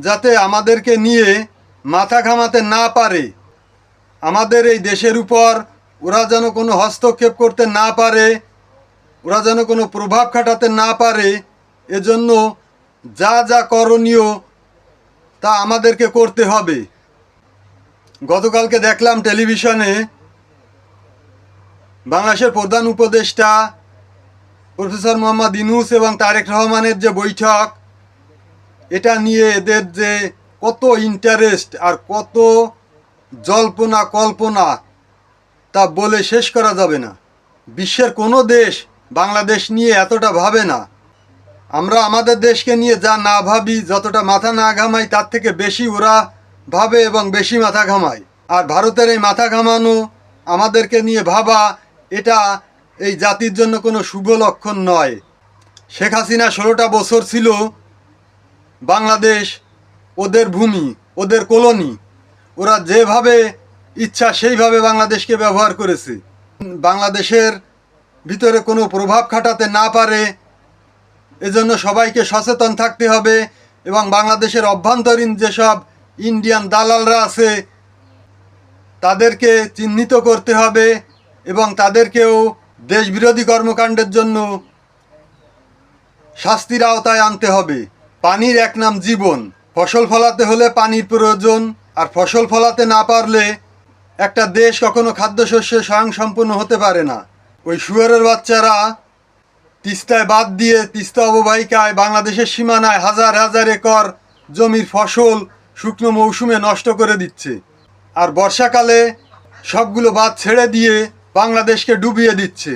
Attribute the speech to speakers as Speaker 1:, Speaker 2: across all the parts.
Speaker 1: যাতে আমাদেরকে নিয়ে মাথা ঘামাতে না পারে। আমাদের এই দেশের উপর ওরা যেন কোনো হস্তক্ষেপ করতে না পারে, ওরা যেন কোনো প্রভাব খাটাতে না পারে, এজন্য যা যা করণীয় তা আমাদেরকে করতে হবে। গতকালকে দেখলাম টেলিভিশনে বাংলাদেশের প্রধান উপদেষ্টা প্রফেসর মোহাম্মদ ইনুস এবং তারেক রহমানের যে বৈঠক এটা নিয়ে এদের যে কত ইন্টারেস্ট আর কত জল্পনা কল্পনা, তা বলে শেষ করা যাবে না। বিশ্বের কোনো দেশ বাংলাদেশ নিয়ে এতটা ভাবে না। আমরা আমাদের দেশকে নিয়ে যা না ভাবি, যতটা মাথা না ঘামাই, তার থেকে বেশি ওরা ভাবে এবং বেশি মাথা ঘামায়। আর ভারতের এই মাথা ঘামানো আমাদেরকে নিয়ে ভাবা, এটা এই জাতির জন্য কোনো শুভ লক্ষণ নয়। শেখ হাসিনা ষোলোটা বছর ছিল বাংলাদেশ, ওদের ভূমি, ওদের কলোনি, ওরা যেভাবে ইচ্ছা সেইভাবে বাংলাদেশকে ব্যবহার করেছে। বাংলাদেশের ভিতরে কোনো প্রভাব খাটাতে না পারে, এজন্য সবাইকে সচেতন থাকতে হবে এবং বাংলাদেশের অভ্যন্তরীণ যেসব ইন্ডিয়ান দালালরা আছে, তাদেরকে চিহ্নিত করতে হবে এবং তাদেরকেও দেশবিরোধী কর্মকাণ্ডের জন্য শাস্তির আওতায় আনতে হবে। পানির এক নাম জীবন। ফসল ফলাতে হলে পানির প্রয়োজন, আর ফসল ফলাতে না পারলে একটা দেশ কখনো খাদ্যশস্যে স্বয়ংসম্পূর্ণ হতে পারে না। ওই শুয়ারের বাচ্চারা তিস্তায় বাদ দিয়ে তিস্তা অববাহিকায় বাংলাদেশের সীমানায় হাজার হাজার একর জমির ফসল শুকনো মৌসুমে নষ্ট করে দিচ্ছে। আর বর্ষাকালে সবগুলো বাদ ছেড়ে দিয়ে বাংলাদেশকে ডুবিয়ে দিচ্ছে।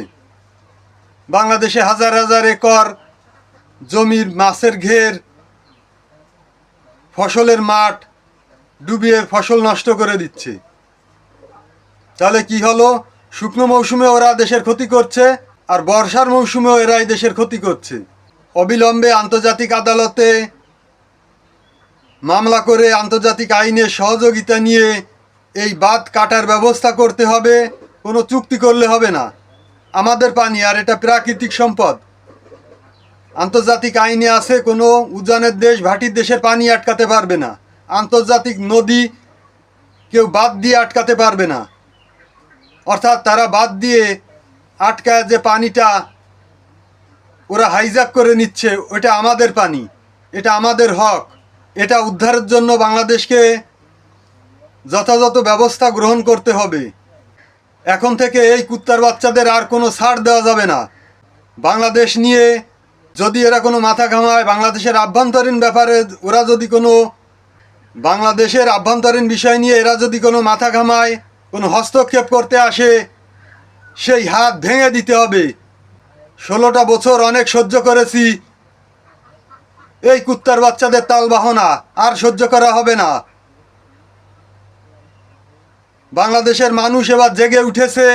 Speaker 1: বাংলাদেশে হাজার হাজার একর জমির মাছের ঘের ফসলের মাঠ ডুবিয়ে ফসল নষ্ট করে দিচ্ছে। তাহলে কি হলো? শুকনো মৌসুমে ওরা দেশের ক্ষতি করছে আর বর্ষার মৌসুমেও এরাই দেশের ক্ষতি করছে। অবিলম্বে আন্তর্জাতিক আদালতে মামলা করে আন্তর্জাতিক আইনের সহযোগিতা নিয়ে এই বাদ কাটার ব্যবস্থা করতে হবে, কোনো চুক্তি করলে হবে না। আমাদের পানি, আর এটা প্রাকৃতিক সম্পদ। আন্তর্জাতিক আইনে আছে, কোনো উজানের দেশ ভাটির দেশের পানি আটকাতে পারবে না। আন্তর্জাতিক নদী কেউ বাদ দিয়ে আটকাতে পারবে না। অর্থাৎ তারা বাদ দিয়ে আটকায় যে পানিটা ওরা হাইজ্যাক করে নিচ্ছে ওটা আমাদের পানি, এটা আমাদের হক। এটা উদ্ধারের জন্য বাংলাদেশকে যথাযথ ব্যবস্থা গ্রহণ করতে হবে। এখন থেকে এই কুত্তার বাচ্চাদের আর কোনো ছাড় দেওয়া যাবে না। বাংলাদেশ নিয়ে যদি এরা কোনো মাথা ঘামায়, বাংলাদেশের আভ্যন্তরীণ ব্যাপারে ওরা যদি কোনো বাংলাদেশের আভ্যন্তরীণ বিষয় নিয়ে এরা যদি কোনো মাথা ঘামায়, কোনো হস্তক্ষেপ করতে আসে, সেই হাত ভেঙে দিতে হবে। ষোলোটা বছর অনেক সহ্য করেছি। এই কুত্তার বাচ্চাদের তাল বাহনা আর সহ্য করা হবে না। বাংলাদেশের মানুষ এবার জেগে উঠেছে।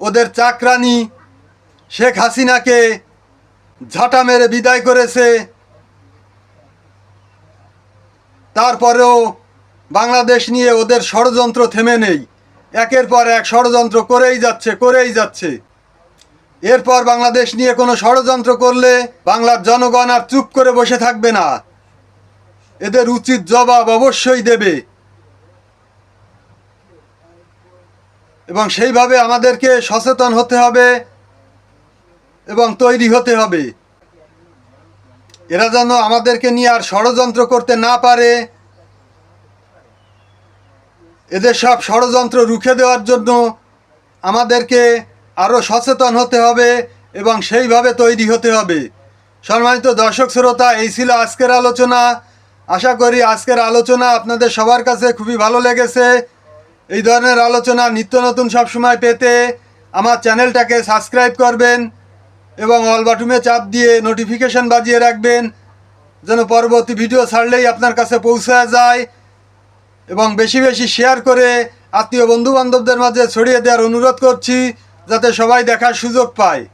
Speaker 1: ওদের চাকরানি শেখ হাসিনাকে ঝাঁটা মেরে বিদায় করেছে। তারপরেও বাংলাদেশ নিয়ে ওদের ষড়যন্ত্র থেমে নেই। একের পর এক ষড়যন্ত্র করেই যাচ্ছে করেই যাচ্ছে। এরপর বাংলাদেশ নিয়ে কোনো ষড়যন্ত্র করলে বাংলার জনগণ আর চুপ করে বসে থাকবে না। এদের উচিত জবাব অবশ্যই দেবে। এবং সেইভাবে আমাদেরকে সচেতন হতে হবে এবং তৈরি হতে হবে। এরা যেন আমাদেরকে নিয়ে আর ষড়যন্ত্র করতে না পারে। এদের সব ষড়যন্ত্র রুখে দেওয়ার জন্য আমাদেরকে আরও সচেতন হতে হবে এবং সেইভাবে তৈরি হতে হবে। সম্মানিত দর্শক শ্রোতা, এই ছিল আজকের আলোচনা। আশা করি আজকের আলোচনা আপনাদের সবার কাছে খুবই ভালো লেগেছে। এই ধরনের আলোচনা নিত্য নতুন সবসময় পেতে আমার চ্যানেলটাকে সাবস্ক্রাইব করবেন। এবং অল বাটুমে চাপ দিয়ে নোটিফিকেশন বাজিয়ে রাখবেন, যেন পরবর্তী ভিডিও ছাড়লেই আপনার কাছে পৌঁছায় যায়। এবং বেশি বেশি শেয়ার করে আত্মীয় বন্ধু বান্ধবদের মাঝে ছড়িয়ে দেওয়ার অনুরোধ করছি, যাতে সবাই দেখার সুযোগ পায়।